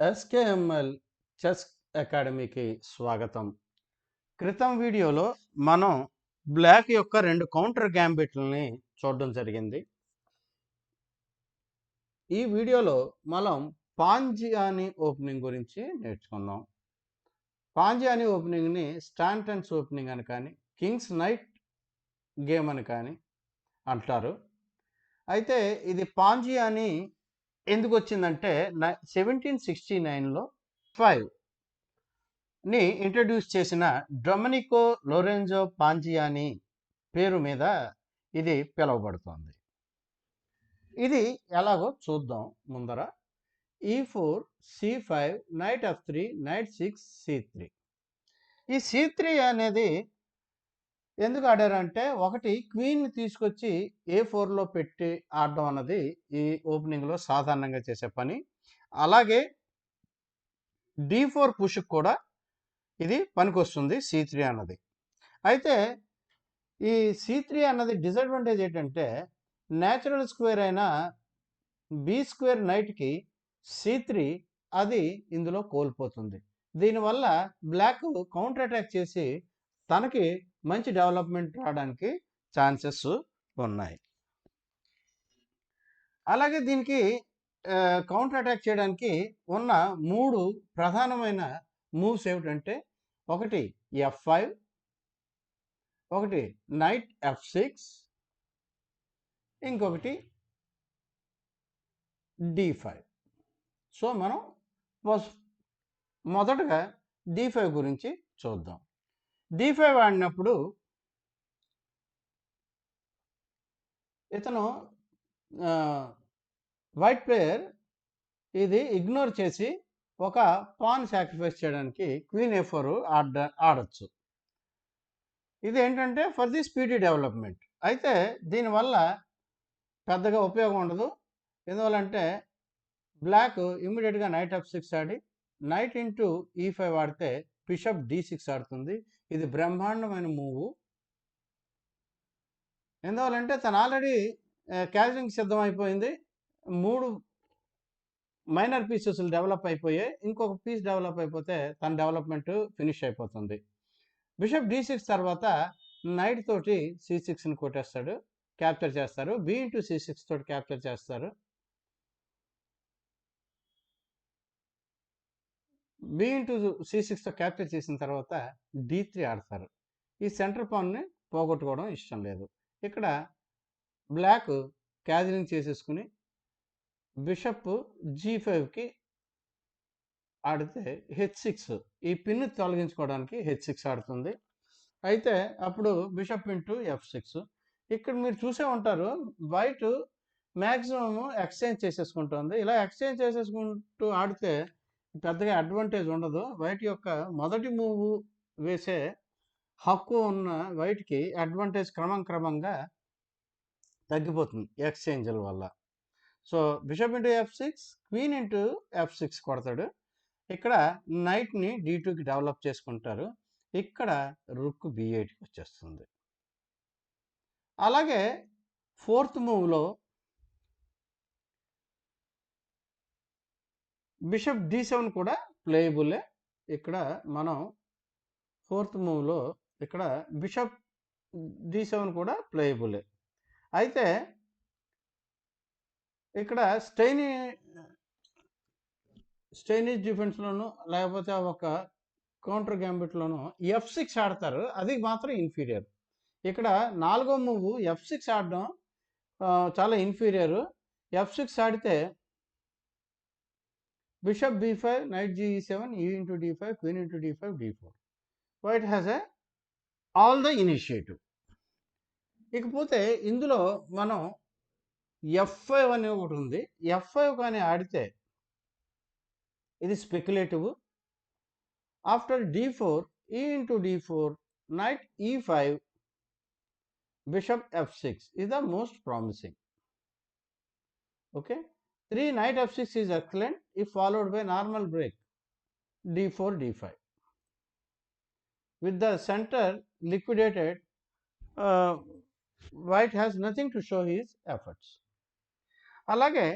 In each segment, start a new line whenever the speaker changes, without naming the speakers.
SKML chess అకాడమీకి స్వాగతం. క్రితం వీడియోలో మనం బ్లాక్ యొక్క రెండు కౌంటర్ గ్యాంబిట్లని చూడడం జరిగింది. ఈ వీడియోలో మనం పాంజియాని ఓపెనింగ్ గురించి నేర్చుకుందాం. పాంజియాని ఓపెనింగ్ని స్టాంటన్స్ ఓపెనింగ్ అని కానీ కింగ్స్ నైట్ గేమ్ అని కానీ అంటారు. అయితే ఇది పాంజియాని ఎందుకు వచ్చిందంటే సెవెంటీన్ సిక్స్టీ నైన్లో ఫైవ్ని ఇంట్రడ్యూస్ చేసిన డొమనికో లోరెంజో పాంజియాని పేరు మీద ఇది పిలువబడుతోంది. ఇది ఎలాగో చూద్దాం ముందర. ఈ four c five knight f three knight six c three. ఈ సి త్రీ అనేది ఎందుకు ఆడారంటే ఒకటి క్వీన్ తీసుకొచ్చి ఏ ఫోర్లో పెట్టి ఆడడం అన్నది ఈ ఓపెనింగ్లో సాధారణంగా చేసే పని. అలాగే డి ఫోర్ పుష్కి కూడా ఇది పనికొస్తుంది సి త్రీ అన్నది. అయితే ఈ సి త్రీ అన్నది డిసడ్వాంటేజ్ ఏంటంటే న్యాచురల్ స్క్వేర్ అయిన బి స్క్వేర్ నైట్కి సి త్రీ అది ఇందులో కోల్పోతుంది. దీనివల్ల బ్లాక్ కౌంటర్ అటాక్ చేసి తనకి మంచి డెవలప్మెంట్ రావడానికి ఛాన్సెస్ ఉన్నాయి. అలాగే దీనికి కౌంటర్ అటాక్ చేయడానికి ఉన్న మూడు ప్రధానమైన మూవ్స్ ఏమిటంటే ఒకటి ఎఫ్ ఫైవ్ ఒకటి నైట్ ఎఫ్ సిక్స్ ఇంకొకటి డి ఫైవ్. సో మనం మొదటగా డి ఫైవ్ గురించి చూద్దాం. డి ఫైవ్ ఆడినప్పుడు ఇతను వైట్ ప్లేయర్ ఇది ఇగ్నోర్ చేసి ఒక పాన్ సాక్రిఫైస్ చేయడానికి క్వీన్ ఏ ఫోర్ ఆడ ఆడచ్చు. ఇది ఏంటంటే ఫర్ ది స్పీడీ డెవలప్మెంట్ అయితే దీనివల్ల పెద్దగా ఉపయోగం ఉండదు. ఎందువల్లంటే బ్లాక్ ఇమ్మీడియట్గా నైట్ ఆఫ్ సిక్స్ ఆడి నైట్ ఇంటూ ఈ ఫైవ్ ఆడితే బిషప్ డి సిక్స్ ఆడుతుంది. ఇది బ్రహ్మాండమైన మూవు. ఎందువల్లంటే తను ఆల్రెడీ క్యాచరింగ్ సిద్ధమైపోయింది. మూడు మైనర్ పీసెస్ డెవలప్ అయిపోయాయి. ఇంకొక పీస్ డెవలప్ అయిపోతే తన డెవలప్మెంట్ ఫినిష్ అయిపోతుంది. బిషప్ డి సిక్స్ తర్వాత నైట్ తోటి సి సిక్స్ని కొట్టేస్తాడు క్యాప్చర్ చేస్తారు. బి ఇంటూ సి సిక్స్ తోటి క్యాప్చర్ చేస్తారు. బి ఇంటూ సి సిక్స్తో క్యాప్చర్ చేసిన తర్వాత డి త్రీ ఆడతారు. ఈ సెంటర్ పాన్ని పోగొట్టుకోవడం ఇష్టం లేదు. ఇక్కడ బ్లాక్ క్యాజలింగ్ చేసేసుకుని బిషప్ జీ ఫైవ్కి ఆడితే హెచ్ సిక్స్. ఈ పిన్ తొలగించుకోవడానికి హెచ్ సిక్స్ ఆడుతుంది. అయితే అప్పుడు బిషప్ ఇంటూ ఎఫ్ సిక్స్. ఇక్కడ మీరు చూసే ఉంటారు వైట్ మ్యాక్సిమం ఎక్స్చేంజ్ చేసేసుకుంటుంది. ఇలా ఎక్స్చేంజ్ చేసేసుకుంటూ ఆడితే పెద్దగా అడ్వాంటేజ్ ఉండదు. వైట్ యొక్క మొదటి మూవ్ వేసే హక్కు ఉన్న వైట్కి అడ్వాంటేజ్ క్రమం క్రమంగా తగ్గిపోతుంది ఎక్స్చేంజ్ల వల్ల. So bishop into f six queen into f six కొడతాడు. ఇక్కడ నైట్ని డి టూకి డెవలప్ చేసుకుంటారు. ఇక్కడ రుక్ బి ఎయిట్కి వచ్చేస్తుంది. అలాగే ఫోర్త్ మూవ్లో బిషప్ డి సెవెన్ కూడా ప్లేయబులే. ఇక్కడ మనం ఫోర్త్ మూవ్లో ఇక్కడ బిషప్ డి సెవెన్ కూడా ప్లేయబులే. అయితే ఇక్కడ స్టైనీ స్టైనిష్ డిఫెన్స్లోను లేకపోతే ఒక కౌంటర్ గ్యాంబిట్లోను ఎఫ్ సిక్స్ ఆడతారు. అది మాత్రం ఇన్ఫీరియర్. ఇక్కడ నాలుగో మూవ్ ఎఫ్ సిక్స్ ఆడడం చాలా ఇన్ఫీరియర్. ఎఫ్ సిక్స్ ఆడితే bishop b five knight g seven e into d five queen into d five d four white has a all the initiative ఇకపోతే ఇందులో మనం ఎఫ్ ఫైవ్ అనే ఒకటి ఉంది. ఎఫ్ ఫైవ్ కానీ ఆడితే ఇది speculative after d four e into d four knight e five bishop f six is the most promising okay 3 knight f6 is excellent if followed by normal break d4 d5 with the center liquidated uh, white has nothing to show his efforts అలాగే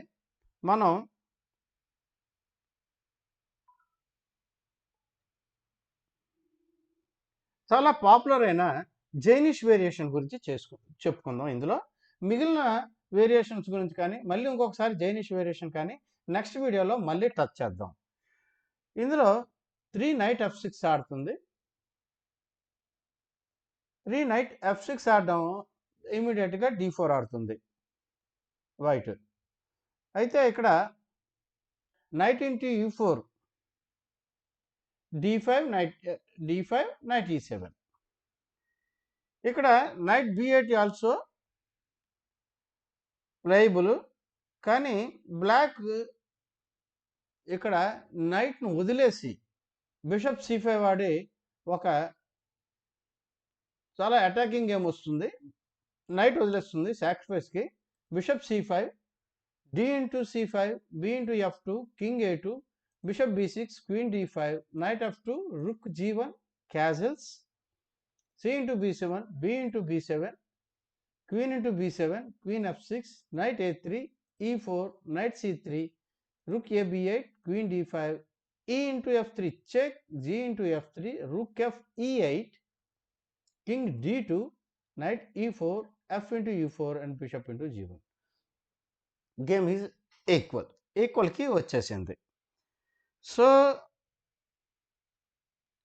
మనం చాలా popular అయిన జైనిష్ variation గురించి చేసుకు చెప్పుకుందాం ఇందులో మిగిలిన variations గురించి కానీ మళ్ళీ ఇంకొకసారి జైనిష్ వేరియేషన్ కానీ నెక్స్ట్ వీడియోలో మళ్ళీ టచ్ చేద్దాం. ఇందులో త్రీ నైట్ ఎఫ్ సిక్స్ ఆడుతుంది. త్రీ నైట్ ఎఫ్ సిక్స్ ఆడడం ఇమీడియట్గా డి ఫోర్ ఆడుతుంది. వైట్ అయితే ఇక్కడ knight into u four d five knight d five knight e seven ఇక్కడ knight b eight also playable కానీ బ్లాక్ ఇక్కడ నైట్ను వదిలేసి బిషప్ సి ఫైవ్ ఒక చాలా అటాకింగ్ గేమ్ వస్తుంది. నైట్ వదిలేస్తుంది సాక్రిఫైస్కి. Bishop c five d into c five b into f two king a two bishop b six queen d five knight f two rook g one castles c into b seven b into b seven queen into b seven queen f six knight a three e four knight c three rook a b eight queen d five e into f three check g into f three rook f e eight king d two knight e four f into u four and bishop into g one game is equal ఈక్వల్కి వచ్చేసింది so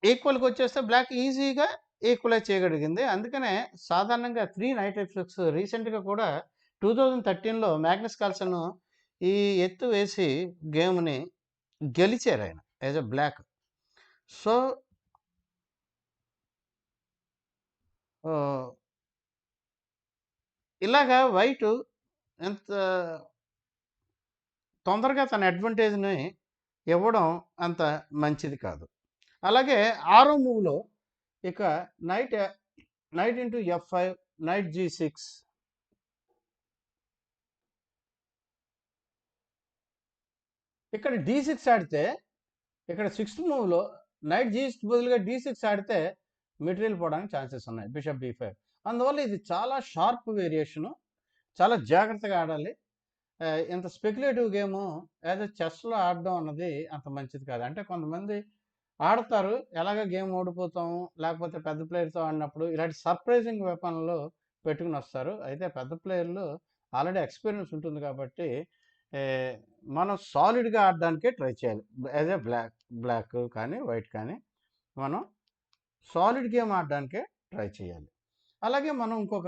ఈక్వల్కి వచ్చేస్తే black ఈజీగా equalise చేయగలిగింది. అందుకనే సాధారణంగా three knight effects రీసెంట్గా కూడా two thousand థర్టీన్లో Magnus Carlsen ఈ ఎత్తు వేసి గేమ్ని గెలిచారు ఆయన యాజ్ అ బ్లాక్ సో ఇలాగా వైట్ ఎంత తొందరగా తన అడ్వాంటేజ్ని ఇవ్వడం అంత మంచిది కాదు. అలాగే ఆరో మూవ్లో ఇక knight knight into f five knight g six. ఇక్కడ డి సిక్స్ ఆడితే ఇక్కడ సిక్స్త్ మూవ్లో నైట్ జీ బదులుగా డి సిక్స్ ఆడితే మెటీరియల్ పోవడానికి ఛాన్సెస్ ఉన్నాయి బిషప్ బి ఫైవ్. అందువల్ల ఇది చాలా షార్ప్ వేరియేషను చాలా జాగ్రత్తగా ఆడాలి. ఇంత స్పెక్యులేటివ్ గేమ్ యాజ్ చెస్లో ఆడడం అన్నది అంత మంచిది కాదు. అంటే కొంతమంది ఆడతారు. ఎలాగ గేమ్ ఓడిపోతాము లేకపోతే పెద్ద ప్లేయర్తో ఆడినప్పుడు ఇలాంటి సర్ప్రైజింగ్ వెపన్లు పెట్టుకుని వస్తారు. అయితే పెద్ద ప్లేయర్లు ఆల్రెడీ ఎక్స్పీరియన్స్ ఉంటుంది కాబట్టి మనం సాలిడ్గా ఆడడానికే ట్రై చేయాలి. యాజ్ ఏ బ్లాక్ బ్లాక్ కానీ వైట్ కానీ మనం సాలిడ్ గేమ్ ఆడడానికే ట్రై చేయాలి. అలాగే మనం ఇంకొక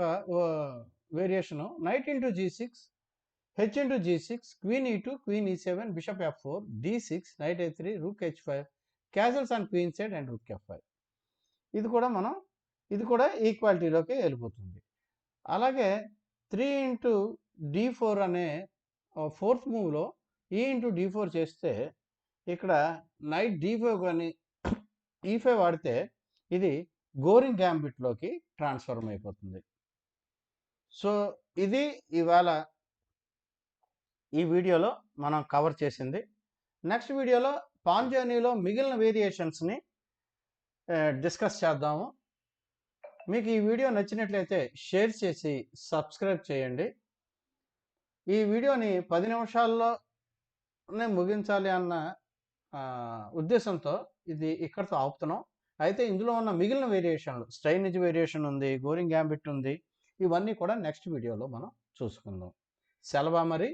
variation knight into g six h into g six queen e two queen e seven bishop f four d six knight a three rook h five castles on queen side and rook f five. ఇది కూడా మనం ఇది కూడా ఈక్వాలిటీలోకి వెళ్ళిపోతుంది. అలాగే three into d four అనే fourth మూవ్లో ఈ ఇంటూ డి ఫోర్ చేస్తే ఇక్కడ నైట్ డి ఫైవ్ కానీ ఈ ఫైవ్ వాడితే ఇది గోరింగ్ గ్యాంబిట్లోకి ట్రాన్స్ఫర్మ్ అయిపోతుంది. సో ఇది ఇవాళ ఈ వీడియోలో మనం కవర్ చేసింది. నెక్స్ట్ వీడియోలో పాన్ మిగిలిన వేరియేషన్స్ని డిస్కస్ చేద్దాము. మీకు ఈ వీడియో నచ్చినట్లయితే షేర్ చేసి సబ్స్క్రైబ్ చేయండి. ఈ వీడియోని పది నిమిషాల్లోనే ముగించాలి అన్న ఉద్దేశంతో ఇది ఇక్కడితో ఆపుతున్నాం. అయితే ఇందులో ఉన్న మిగిలిన వేరియేషన్లు స్ట్రైనేజ్ వేరియేషన్ ఉంది గోరింగ్ గ్యాంబిట్ ఉంది ఇవన్నీ కూడా నెక్స్ట్ వీడియోలో మనం చూసుకుందాం. సెలవా మరి.